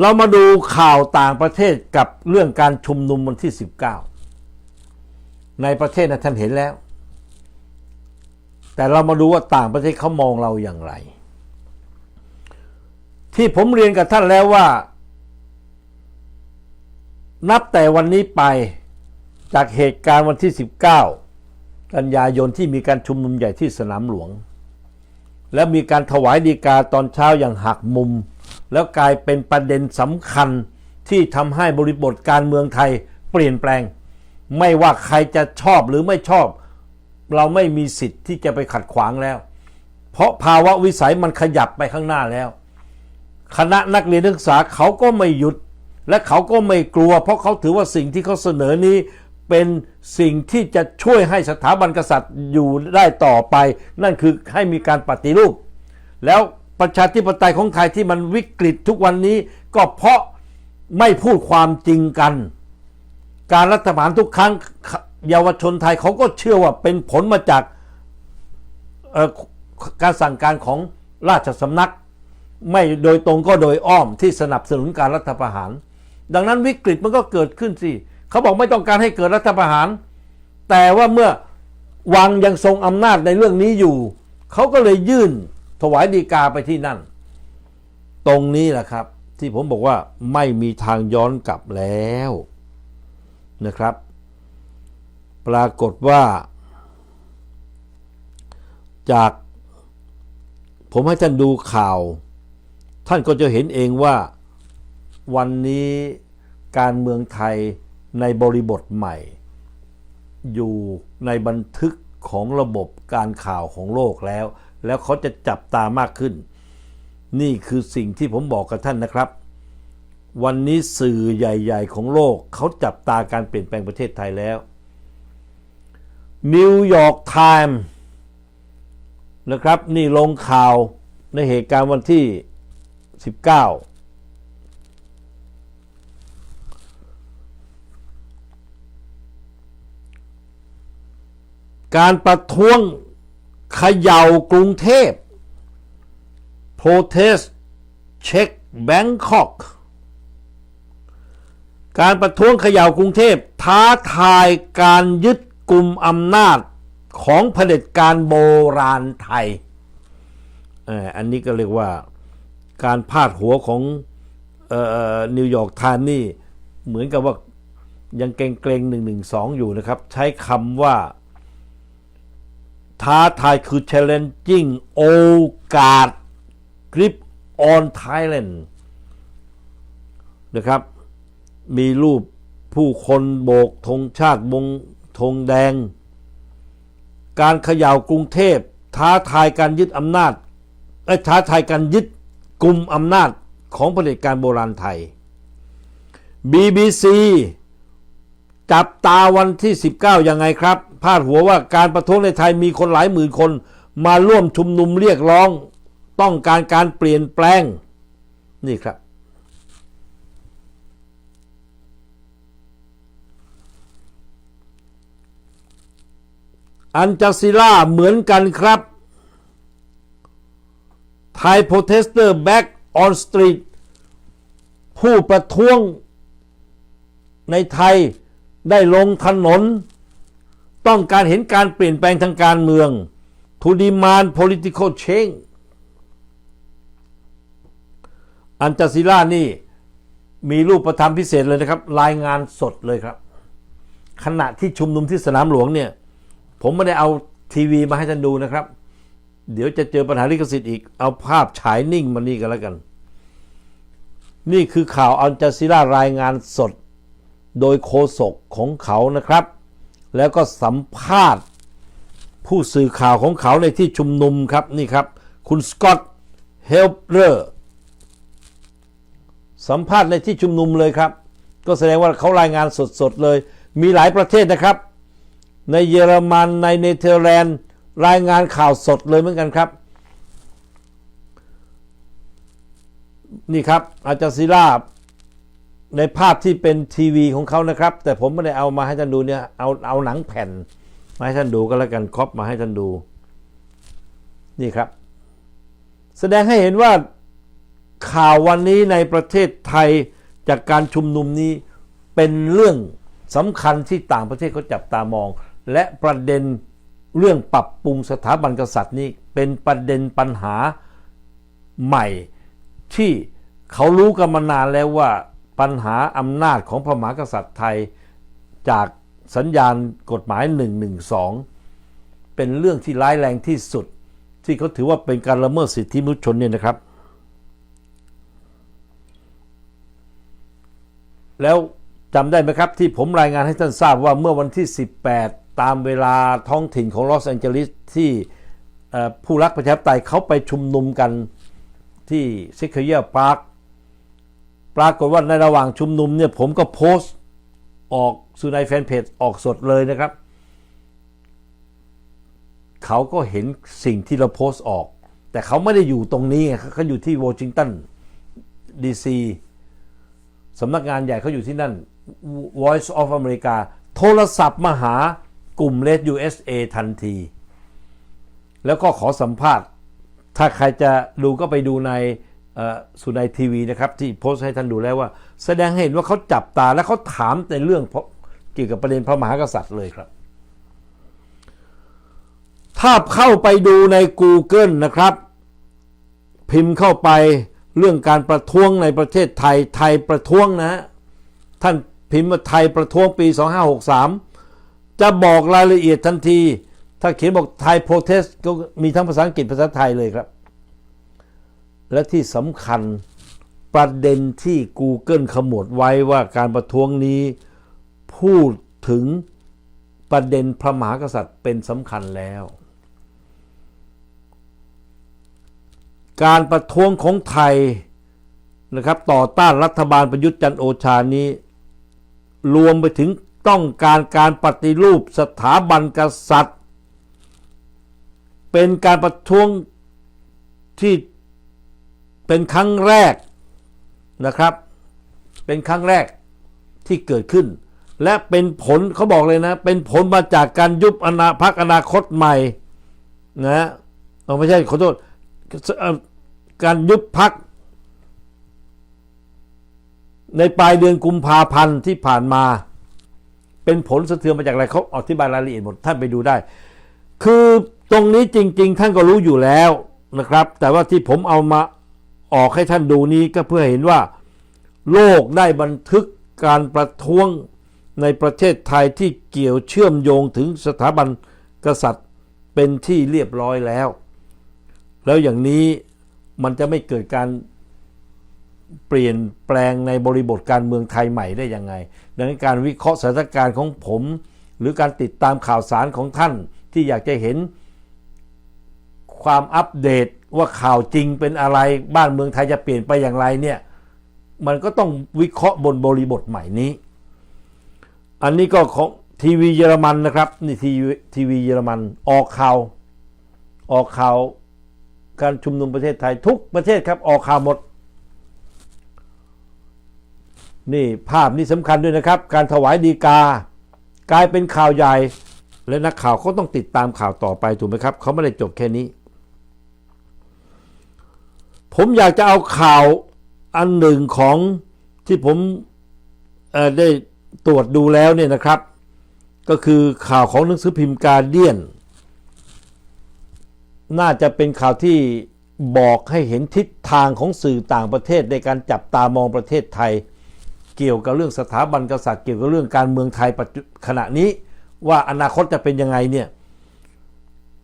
เรามาดูข่าวต่างประเทศกับเรื่องการชุมนุมวันที่ 19 ในประเทศนะท่านเห็นแล้ว แต่เรามาดูว่าต่างประเทศเขามองเราอย่างไร ที่ผมเรียนกับท่านแล้วว่า นับแต่วันนี้ไปจากเหตุการณ์วันที่ 19 กันยายนที่มีการชุมนุมใหญ่ที่สนามหลวง และมีการถวายดีกาตอนเช้าอย่างหักมุม แล้วกลายเป็นประเด็นสำคัญที่ทำให้บริบทการเมืองไทยเปลี่ยนแปลง ไม่ว่าใครจะชอบหรือไม่ชอบ เราไม่มีสิทธิ์ที่จะไปขัดขวางแล้ว เพราะภาวะวิสัยมันขยับไปข้างหน้าแล้ว คณะนักเรียนนักศึกษาเขาก็ไม่หยุด และเขาก็ไม่กลัว เพราะเขาถือว่าสิ่งที่เขาเสนอนี้เป็นสิ่งที่จะช่วยให้สถาบันกษัตริย์อยู่ได้ต่อไป นั่นคือให้มีการปฏิรูป แล้ว ประชาธิปไตยของไทยที่มันวิกฤตทุกวันนี้ ก็เพราะไม่พูดความจริงกัน การรัฐประหารทุกครั้งเยาวชนไทยเขาก็เชื่อว่าเป็นผลมาจากการสั่งการของราชสำนัก ไม่โดยตรงก็โดยอ้อมที่สนับสนุนการรัฐประหาร ดังนั้นวิกฤตมันก็เกิดขึ้นสิเขาบอกไม่ต้องการให้เกิดรัฐประหาร แต่ว่าเมื่อวังยังทรงอำนาจในเรื่องนี้อยู่ เขาก็เลยยื่น ถวายดีกาไปที่นั่น ตรงนี้แหละครับ ที่ผมบอกว่าไม่มีทางย้อนกลับแล้วนะครับ ปรากฏว่า จาก ผมให้ท่านดูข่าว ท่านก็จะเห็นเองว่าวันนี้การเมืองไทยในบริบทใหม่ อยู่ในบันทึกของระบบการข่าวของโลกแล้ว แล้วเขาจะจับตามากขึ้น นี่คือสิ่งที่ผมบอกกับท่านนะครับ วันนี้สื่อใหญ่ ๆ ของโลกเขาจับตาการเปลี่ยนแปลงประเทศไทยแล้วนิวยอร์กไทม์นะครับนี่ลงข่าวในเหตุการณ์วันที่ 19การประท้วง เขย่ากรุงเทพ protest เช็คแบงคอก การประท้วงเขย่ากรุงเทพ ท้าทายการยึดกลุ่มอำนาจของเผด็จการโบราณไทย อันนี้ก็เรียกว่าการพาดหัวของนิวยอร์กไทม์นี่ เหมือนกับว่ายังเกรงเกรงหนึ่งหนึ่งสองอยู่นะครับ ใช้คำว่า ท้าทายคือ challenging โอกาส grip on Thailand นะครับ มีรูปผู้คนโบกธงชาติมงธงแดง การเขย่ากรุงเทพ ท้าทายการยึดอำนาจเอ้ท้าทายการยึดกลุ่มอำนาจของเผด็จการโบราณไทย BBC จับตาวันที่ 19 ยังไงครับ พาดหัวว่าการประท้วงในไทยมีคนหลายหมื่นคน มาร่วมชุมนุมเรียกร้อง ต้องการการเปลี่ยนแปลง นี่ครับ อันจาซิล่าเหมือนกันครับไทยโปรเทสเตอร์แบ็กออนสตรีทผู้ประท้วงในไทยได้ลงถนน ต้องการเห็นการเปลี่ยนแปลงทางการเมือง to demand political change อันจาซิล่านี่มีรูปประธรรมพิเศษเลยนะครับ รายงานสดเลยครับ ขณะที่ชุมนุมที่สนามหลวงเนี่ย ผมไม่ได้เอาทีวีมาให้ท่านดูนะครับ เดี๋ยวจะเจอปัญหาลิขสิทธิ์อีก เอาภาพฉายนิ่งมานี่กันแล้วกัน นี่คือข่าวอัลจาซีรารายงานสด โดยโฆษกของเขานะครับ แล้วก็สัมภาษณ์ผู้สื่อข่าวของเขาในที่ชุมนุมครับนี่ครับ คุณสกอตต์เฮลเปอร์สัมภาษณ์ในที่ชุมนุมเลยครับ ก็แสดงว่าเขารายงานสดๆเลย มีหลายประเทศนะครับ ในเยอรมันในเนเธอร์แลนด์รายงานข่าวสดเลยเหมือนกันครับ นี่ครับอาจารย์ซิล่า ในภาพที่เป็นทีวีของเขานะครับ แต่ผมไม่ได้เอามาให้ท่านดูเนี่ยเอาเอาหนังแผ่นมาให้ท่านดูก็แล้วกันครอปมาให้ท่านดู นี่ครับ แสดงให้เห็นว่าข่าววันนี้ในประเทศไทยจากการชุมนุมนี้เป็นเรื่องสำคัญที่ต่างประเทศเขาจับตามอง และประเด็นเรื่องปรับปรุงสถาบันกษัตริย์นี้เป็นประเด็นปัญหาใหม่ที่เขารู้กันมานานแล้วว่า ปัญหาอำนาจของพระมหากษัตริย์ไทยจากสัญญาณกฎหมาย 112 เป็นเรื่องที่ร้ายแรงที่สุด ที่เขาถือว่าเป็นการละเมิดสิทธิมนุษยชนเนี่ยนะครับ แล้วจำได้ไหมครับ ที่ผมรายงานให้ท่านทราบว่าเมื่อวันที่ 18 ตามเวลาท้องถิ่นของลอสแองเจลิสที่ผู้รักประชาธิปไตยเขาไปชุมนุมกันที่ซิคเยียร์พาร์ค ปรากฏว่าในระหว่างชุมนุมเนี่ยผมก็โพสต์ออกสู่ในแฟนเพจออกสดเลยนะครับ เขาก็เห็นสิ่งที่เราโพสต์ออก แต่เขาไม่ได้อยู่ตรงนี้เขาอยู่ที่วอชิงตันดีซีสำนักงานใหญ่เขาอยู่ที่นั่น Voice of America โทรศัพท์มาหากลุ่ม Red USA ทันที แล้วก็ขอสัมภาษณ์ ถ้าใครจะดูก็ไปดูใน สุนัยทีวีนะครับที่โพสต์ให้ท่านดูแล้วว่า แสดงให้เห็นว่าเขาจับตาและเขาถามในเรื่องเกี่ยวกับประเด็นพระมหากษัตริย์เลยครับ ถ้าเข้าไปดูใน Google นะครับ พิมพ์เข้าไปเรื่องการประท้วงในประเทศไทยไทยประท้วงนะ ท่านพิมพ์ว่าไทยประท้วงปี 2563 จะบอกรายละเอียดทันที ถ้าเขียนบอกไทย protest ก็มีทั้งภาษาอังกฤษภาษาไทยเลยครับ และที่สำคัญประเด็นที่ Google ขมวดไว้ว่าการประท้วงนี้พูดถึงประเด็นพระมหากษัตริย์เป็นสำคัญแล้ว การประท้วงของไทยนะครับต่อต้านรัฐบาลประยุทธ์จันโอชานี้ รวมไปถึงต้องการการปฏิรูปสถาบันกษัตริย์ เป็นการประท้วงที่ เป็นครั้งแรกนะครับ เป็นครั้งแรกที่เกิดขึ้น และเป็นผลเขาบอกเลยนะ เป็นผลมาจากการยุบอนาพักอนาคตใหม่นะเอาไม่ใช่ขอโทษการยุบพักในปลายเดือนกุมภาพันธ์ที่ผ่านมา เป็นผลสะเทือนมาจากอะไรเขาอธิบายรายละเอียดหมดท่านไปดูได้ คือตรงนี้จริง ๆ ท่านก็รู้อยู่แล้วนะครับ แต่ว่าที่ผมเอามา ออกให้ท่านดูนี้ก็เพื่อเห็นว่า โลกได้บันทึกการประท้วงในประเทศไทยที่เกี่ยวเชื่อมโยงถึงสถาบันกษัตริย์เป็นที่เรียบร้อยแล้ว แล้วอย่างนี้มันจะไม่เกิดการเปลี่ยนแปลงในบริบทการเมืองไทยใหม่ได้ยังไง ดังนั้นการวิเคราะห์สถานการณ์ของผม หรือการติดตามข่าวสารของท่านที่อยากจะเห็น ความอัปเดตว่าข่าวจริงเป็นอะไรบ้านเมืองไทยจะเปลี่ยนไปอย่างไรเนี่ยมันก็ต้องวิเคราะห์บนบริบทใหม่นี้ อันนี้ก็ของทีวีเยอรมันนะครับนี่ทีวีทีวีเยอรมันออกข่าวออกข่าวการชุมนุมประเทศไทยทุกประเทศครับออกข่าวหมด นี่ภาพนี้สำคัญด้วยนะครับ การถวายดีกา กลายเป็นข่าวใหญ่ และนักข่าวเขาต้องติดตามข่าวต่อไปถูกไหมครับเขาไม่ได้จบแค่นี้ ผมอยากจะเอาข่าวอันหนึ่งของที่ผมได้ตรวจดูแล้วเนี่ยนะครับ ก็คือข่าวของหนังสือพิมพ์การเดียน น่าจะเป็นข่าวที่บอกให้เห็นทิศทางของสื่อต่างประเทศในการจับตามองประเทศไทย เกี่ยวกับเรื่องสถาบันกษัตริย์เกี่ยวกับเรื่องการเมืองไทยขณะนี้ ว่าอนาคตจะเป็นยังไงเนี่ย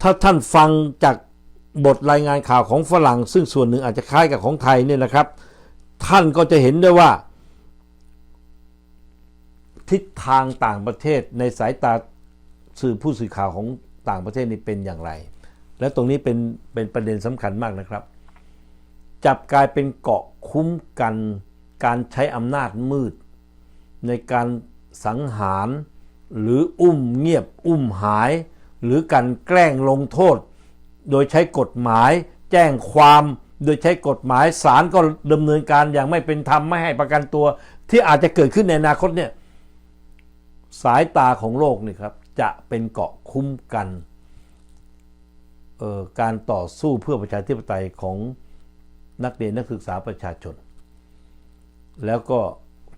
ถ้าท่านฟังจาก บทรายงานข่าวของฝรั่ง ซึ่งส่วนหนึ่งอาจจะคล้ายกับของไทยเนี่ยนะครับ ท่านก็จะเห็นได้ว่า ทิศทางต่างประเทศในสายตาสื่อผู้สื่อข่าวของต่างประเทศนี่เป็นอย่างไร และตรงนี้เป็นเป็นประเด็นสำคัญมากนะครับ จับกลายเป็นเกาะคุ้มกันการใช้อำนาจมืด ในการสังหารหรืออุ้มเงียบอุ้มหาย หรือการแกล้งลงโทษ โดยใช้กฎหมายแจ้งความโดยใช้กฎหมายศาลก็ดำเนินการอย่างไม่เป็นธรรมไม่ให้ประกันตัว ที่อาจจะเกิดขึ้นในอนาคตเนี่ยสายตาของโลกนี่ครับจะเป็นเกาะคุ้มกันออการต่อสู้เพื่อประชาธิปไตยของนักเรียนนักศึกษาประชาชน แล้วก็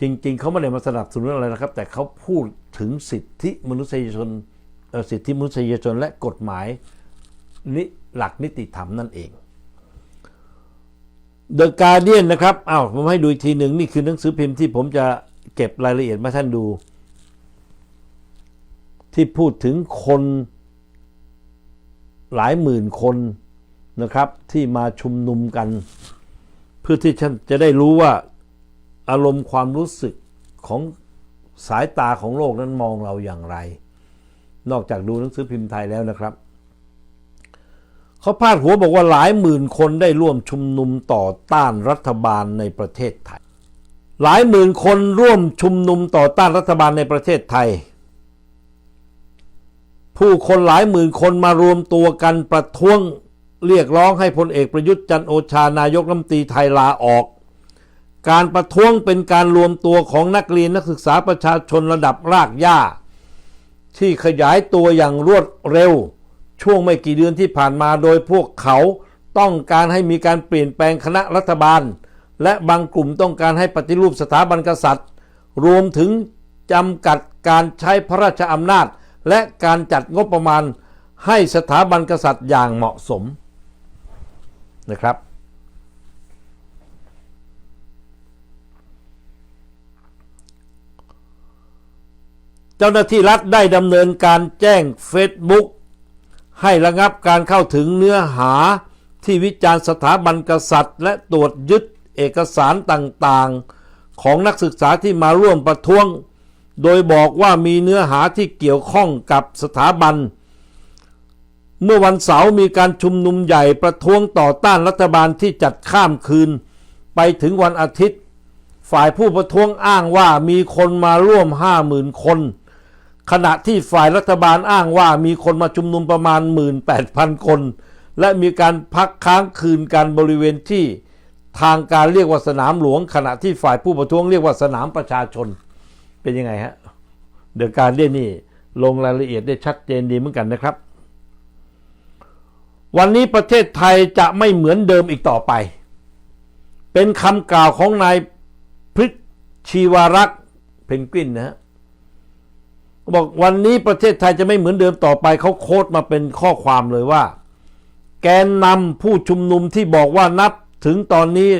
จริง ๆ เขาไม่ได้มาสนับสนุนอะไรนะครับ แต่เขาพูดถึงสิทธิมนุษยชนออสิทธิมนุษยชนและกฎหมาย นิหลักนิติธรรมนั่นเอง The Guardian นะครับอ้าวผมให้ดูอีกทีหนึ่งนี่คือหนังสือพิมพ์ที่ผมจะเก็บรายละเอียดมาท่านดู ที่พูดถึงคนหลายหมื่นคนนะครับ ที่มาชุมนุมกัน เพื่อที่ท่านจะได้รู้ว่าอารมณ์ความรู้สึกของสายตาของโลกนั้นมองเราอย่างไร นอกจากดูหนังสือพิมพ์ไทยแล้วนะครับ เขาพาดหัวบอกว่าหลายหมื่นคนได้ร่วมชุมนุมต่อต้านรัฐบาลในประเทศไทย หลายหมื่นคนร่วมชุมนุมต่อต้านรัฐบาลในประเทศไทย ผู้คนหลายหมื่นคนมารวมตัวกันประท้วงเรียกร้องให้พลเอกประยุทธ์จันโอชานายกรัฐมนตรีไทยลาออก การประท้วงเป็นการรวมตัวของนักเรียนนักศึกษาประชาชนระดับรากหญ้า ที่ขยายตัวอย่างรวดเร็ว ช่วงไม่กี่เดือนที่ผ่านมาโดยพวกเขาต้องการให้มีการเปลี่ยนแปลงคณะรัฐบาล และบางกลุ่มต้องการให้ปฏิรูปสถาบันกษัตริย์ รวมถึงจำกัดการใช้พระราชอำนาจ และการจัดงบประมาณให้สถาบันกษัตริย์อย่างเหมาะสมนะครับ เจ้าหน้าที่รัฐได้ดำเนินการแจ้ง Facebook ให้ระงับการเข้าถึงเนื้อหาที่วิจารณ์สถาบันกษัตริย์ และตรวจยึดเอกสารต่างๆ ของนักศึกษาที่มาร่วมประท้วง โดยบอกว่ามีเนื้อหาที่เกี่ยวข้องกับสถาบัน เมื่อวันเสาร์มีการชุมนุมใหญ่ประท้วงต่อต้านรัฐบาลที่จัดข้ามคืน ไปถึงวันอาทิตย์ ฝ่ายผู้ประท้วงอ้างว่ามีคนมาร่วม 50,000 คน ขณะที่ฝ่ายรัฐบาลอ้างว่ามีคนมาชุมนุมประมาณ 18,000 คน และมีการพักค้างคืนกันบริเวณที่ทางการเรียกว่าสนามหลวง ขณะที่ฝ่ายผู้ประท้วงเรียกว่าสนามประชาชน เป็นยังไงฮะ เดอะการเดียนนี่ลงรายละเอียดได้ชัดเจนดีเหมือนกันนะครับ วันนี้ประเทศไทยจะไม่เหมือนเดิมอีกต่อไป เป็นคำกล่าวของนายพฤษชีวารักษ์เพนกวินนะฮะ บอกวันนี้ประเทศไทยจะไม่เหมือนเดิมต่อไปเขาโค้ดมาเป็นข้อความเลยว่า แกนนำผู้ชุมนุมที่บอกว่านับถึงตอนนี้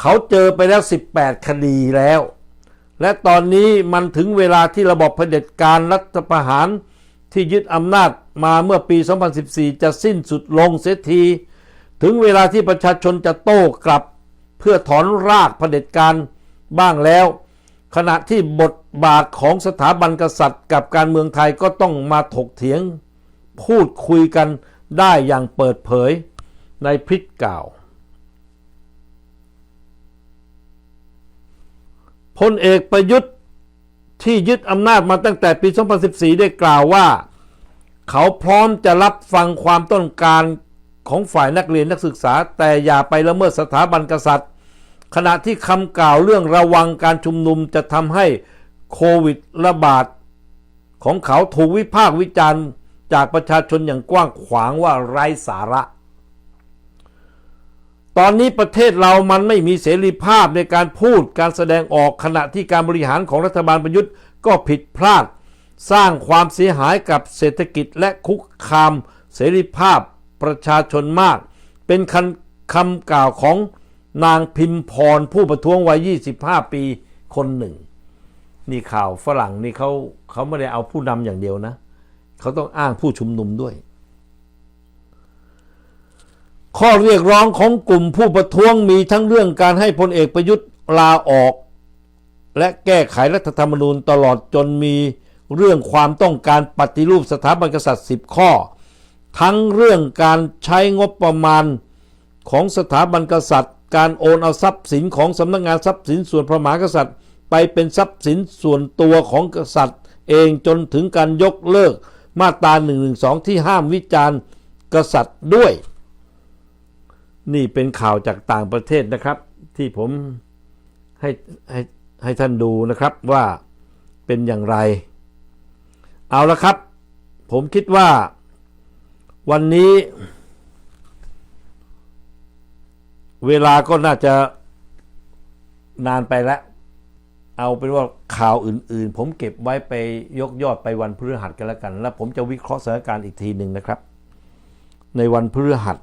เขาเจอไปแล้ว 18 คดีแล้ว และตอนนี้มันถึงเวลาที่ระบบเผด็จการรัฐประหารที่ยึดอำนาจมาเมื่อปี 2014 จะสิ้นสุดลงเสียที ถึงเวลาที่ประชาชนจะโต้กลับ เพื่อถอนรากเผด็จการบ้างแล้ว ขณะที่บทบาทของสถาบันกษัตริย์ กับการเมืองไทยก็ต้องมาถกเถียง พูดคุยกันได้อย่างเปิดเผยในพริษกล่าวพลเอกประยุทธ์ที่ยึดอำนาจมาตั้งแต่ปี 2014 ได้กล่าวว่า เขาพร้อมจะรับฟังความต้องการของฝ่ายนักเรียนนักศึกษา แต่อย่าไปละเมิดสถาบันกษัตริย์ ขณะที่คำกล่าวเรื่องระวังการชุมนุมจะทำให้โควิดระบาดของเขาถูกวิพากษ์วิจารณ์จากประชาชนอย่างกว้างขวางว่าไร้สาระ ตอนนี้ประเทศเรามันไม่มีเสรีภาพในการพูดการแสดงออกขณะที่การบริหารของรัฐบาลประยุทธ์ก็ผิดพลาด สร้างความเสียหายกับเศรษฐกิจและคุกคามเสรีภาพประชาชนมาก เป็นคำคำกล่าวของ นางพิมพรผู้ประท้วงวัย 25 ปีคนหนึ่ง นี่ข่าวฝรั่งนี่เขาเขาไม่ได้เอาผู้นำอย่างเดียวนะ เขาต้องอ้างผู้ชุมนุมด้วย ข้อเรียกร้องของกลุ่มผู้ประท้วงมีทั้งเรื่องการให้พลเอกประยุทธ์ลาออก และแก้ไขรัฐธรรมนูญตลอดจนมีเรื่องความต้องการปฏิรูปสถาบันกษัตริย์ 10 ข้อ ทั้งเรื่องการใช้งบประมาณของสถาบันกษัตริย์ การโอนเอาทรัพย์สินของสำนักงานทรัพย์สินส่วนพระมหากษัตริย์ ไปเป็นทรัพย์สินส่วนตัวของกษัตริย์ เองจนถึงการยกเลิกมาตรา1นึที่ห้ามวิจารณ์กษัตริย์ด้วย นี่เป็นข่าวจากต่างประเทศนะครับ ที่ผมให้ให้ให้ท่านดูนะครับว่าเป็นอย่างไร เอาละครับ ผมคิดว่าวันนี้ เวลาก็น่าจะนานไปแล้ว เอาเป็นว่าข่าวอื่นๆ ผมเก็บไว้ไปยกยอดไปวันพฤหัสกันแล้วกัน แล้วผมจะวิเคราะห์สถานการณ์อีกทีหนึ่งนะครับ ในวันพฤหัส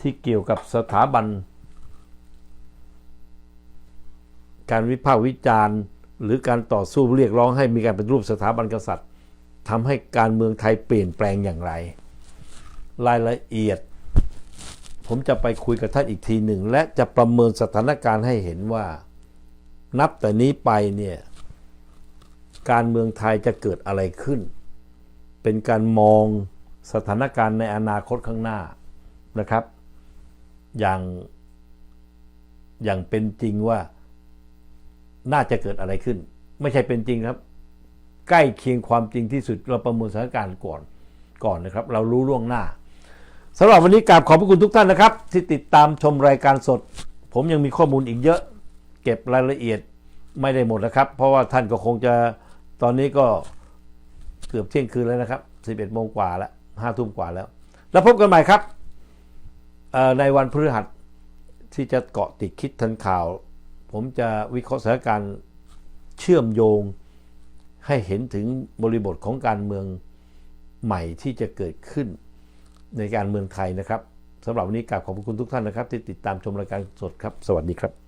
ที่เกี่ยวกับสถาบัน การวิพากษ์วิจารณ์ หรือการต่อสู้เรียกร้องให้มีการเป็นรูปสถาบันกษัตริย์ทำให้การเมืองไทยเปลี่ยนแปลงอย่างไร รายละเอียด ผมจะไปคุยกับท่านอีกทีหนึ่ง และจะประเมินสถานการณ์ให้เห็นว่า นับแต่นี้ไปเนี่ยการเมืองไทยจะเกิดอะไรขึ้น เป็นการมองสถานการณ์ในอนาคตข้างหน้านะครับ อย่างอย่างเป็นจริงว่าน่าจะเกิดอะไรขึ้น ไม่ใช่เป็นจริงครับ ใกล้เคียงความจริงที่สุดเราประเมินสถานการณ์ก่อนก่อนนะครับ เรารู้ล่วงหน้า สำหรับวันนี้กราบขอบพระคุณทุกท่านนะครับ ที่ติดตามชมรายการสด ผมยังมีข้อมูลอีกเยอะ เก็บรายละเอียดไม่ได้หมดนะครับ เพราะว่าท่านก็คงจะตอนนี้ก็เกือบเที่ยงคืนแล้วนะครับ 11โมงกว่าแล้ว5ทุ่มกว่าแล้ว แล้วพบกันใหม่ครับในวันพฤหัสที่จะเกาะติดคิดทันข่าว ผมจะวิเคราะห์สถานการณ์เชื่อมโยงให้เห็นถึงบริบทของการเมืองใหม่ที่จะเกิดขึ้น ในการเมืองไทยนะครับสำหรับวันนี้กราบขอบคุณทุกท่านนะครับ ที่ติดตามชมรายการสดครับ สวัสดีครับ